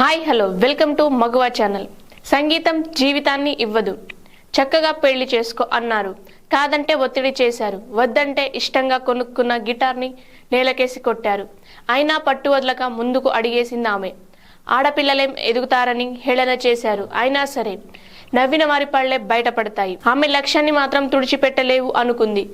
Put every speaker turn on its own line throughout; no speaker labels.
Hi hello. Welcome to Maguva channel. సంగీతం జీవితాన్ని ఇవ్వదు. చక్కగా పెళ్ళి చేసుకో అన్నారు. కాదంటే ఒత్తిడి చేశారు. వద్దంటే ఇష్టంగా కొనుక్కున్న గిటార్ని నేలకేసి కొట్టారు. అయినా పట్టు వదలక ముందుకు అడిగేసింది ఆమె. ఆడపిల్లలేం ఎదుగుతారని హేళన చేశారు. అయినా సరే నవ్విన వారి పళ్ళే బయటపడతాయి. ఆమె లక్ష్యాన్ని మాత్రం తుడిచిపెట్టలేవు అనుకుంది.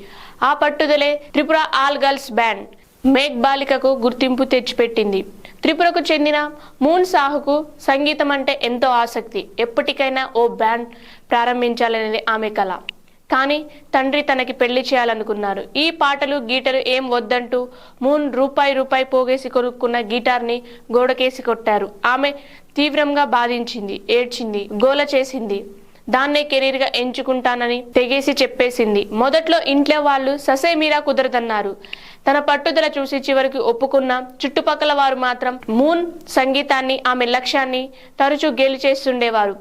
ఆ పట్టుదలే త్రిపుర ఆల్ గర్ల్స్ బ్యాండ్ మేఘ్ బాలికకు గుర్తింపు తెచ్చిపెట్టింది. త్రిపురకు చెందిన మూన్ సాహుకు సంగీతం అంటే ఎంతో ఆసక్తి. ఎప్పటికైనా ఓ బ్యాండ్ ప్రారంభించాలనేది ఆమె కళ కానీ తండ్రి తనకి పెళ్ళి చేయాలనుకున్నారు. ఈ పాటలు గీటలు ఏం వద్దంటూ మూన్ రూపాయి రూపాయి పోగేసి కొనుక్కున్న గిటార్ని గోడకేసి కొట్టారు. ఆమె తీవ్రంగా బాధించింది ఏడ్చింది గోల చేసింది. దాన్నే కెరీర్గా ఎంచుకుంటానని తెగేసి చెప్పేసింది. మొదట్లో ఇంట్లో వాళ్ళు ససే మీరా కుదరదన్నారు. తన పట్టుదల చూసి చివరికి ఒప్పుకున్న చుట్టుపక్కల వారు మాత్రం మూన్ సంగీతాన్ని ఆమె లక్ష్యాన్ని తరచూ గెలిచేస్తుండేవారు.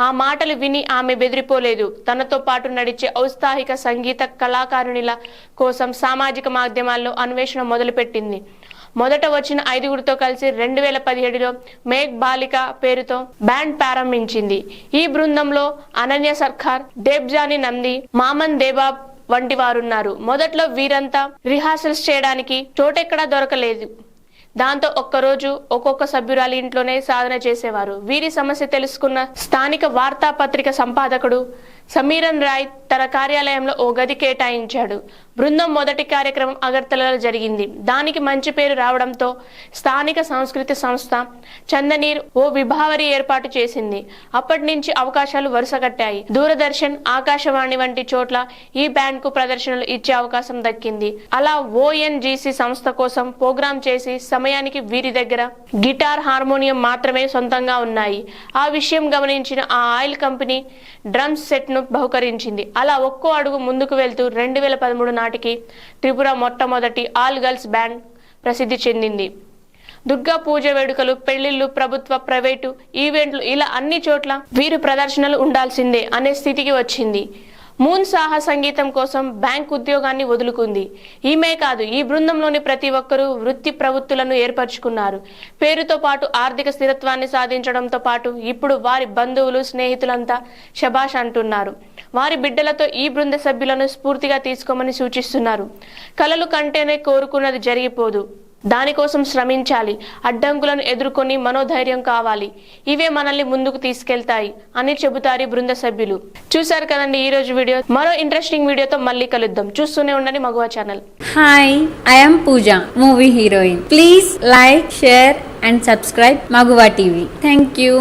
ఆ మాటలు విని ఆమె బెదిరిపోలేదు. తనతో పాటు నడిచే ఔత్సాహిక సంగీత కళాకారునిల కోసం సామాజిక మాధ్యమాల్లో అన్వేషణ మొదలుపెట్టింది. మొదట వచ్చిన ఐదుగురితో కలిసి రెండు వేల పదిహేడులో మేఘ్ బాలిక పేరుతో బ్యాండ్ ప్రారంభించింది. ఈ బృందంలో అనన్య సర్కార్ దేబ్జాని నంది మామన్ దేబాబ్ వంటి వారున్నారు. మొదట్లో వీరంతా రిహార్సల్స్ చేయడానికి చోటెక్కడా దొరకలేదు. దాంతో ఒక్కరోజు ఒక్కొక్క సభ్యురాలి ఇంట్లోనే సాధన చేసేవారు. వీరి సమస్య తెలుసుకున్న స్థానిక వార్తాపత్రిక సంపాదకుడు సమీరన్ రాయ్ తన కార్యాలయంలో ఓ గది కేటాయించాడు. బృందం మొదటి కార్యక్రమం అగర్తలలో జరిగింది. దానికి మంచి పేరు రావడంతో స్థానిక సంస్కృతి సంస్థ చందనీర్ ఓ విభావరి ఏర్పాటు చేసింది. అప్పటి నుంచి అవకాశాలు వరుసగట్టాయి దూరదర్శన్ ఆకాశవాణి వంటి చోట్ల ఈ బ్యాండ్కు ప్రదర్శనలు ఇచ్చే అవకాశం దక్కింది. అలా ఓఎన్జీసీ సంస్థ కోసం ప్రోగ్రాం చేసి సమయానికి వీరి దగ్గర గిటార్ హార్మోనియం మాత్రమే సొంతంగా ఉన్నాయి. ఆ విషయం గమనించిన ఆ ఆయిల్ కంపెనీ డ్రమ్స్ సెట్ను బహుకరించింది. అలా ఒక్కో అడుగు ముందుకు వెళ్తూ రెండు వేల పదమూడు నాటికి త్రిపుర మొట్టమొదటి ఆల్ గర్ల్స్ బ్యాండ్ ప్రసిద్ధి చెందింది. దుర్గా పూజ వేడుకలు పెళ్ళిళ్ళు ప్రభుత్వ ప్రైవేటు ఈవెంట్లు ఇలా అన్ని చోట్ల వీరు ప్రదర్శనలు ఉండాల్సిందే అనే స్థితికి వచ్చింది. మూన్ సాహా సంగీతం కోసం బ్యాంక్ ఉద్యోగాన్ని వదులుకుంది. ఈమె కాదు ఈ బృందంలోని ప్రతి ఒక్కరూ వృత్తి ప్రవృత్తులను ఏర్పరచుకున్నారు. పేరుతో పాటు ఆర్థిక స్థిరత్వాన్ని సాధించడంతో పాటు ఇప్పుడు వారి బంధువులు స్నేహితులంతా శబాష్ అంటున్నారు. వారి బిడ్డలతో ఈ బృంద సభ్యులను స్ఫూర్తిగా తీసుకోమని సూచిస్తున్నారు. కలలు కంటేనే కోరుకున్నది జరిగిపోదు. దానికోసం శ్రమించాలి. అడ్డంకులను ఎదుర్కొని మనోధైర్యం కావాలి. ఇవే మనల్ని ముందుకు తీసుకెళ్తాయి అని చెబుతారు బృంద సభ్యులు. చూసారు కదండి ఈ రోజు వీడియో. మరో ఇంట్రెస్టింగ్ వీడియోతో మళ్ళీ కలుద్దాం. చూస్తూనే ఉండండి Maguva channel.
Hi I'm Pooja movie heroine please like share and subscribe Maguva TV. Thank you.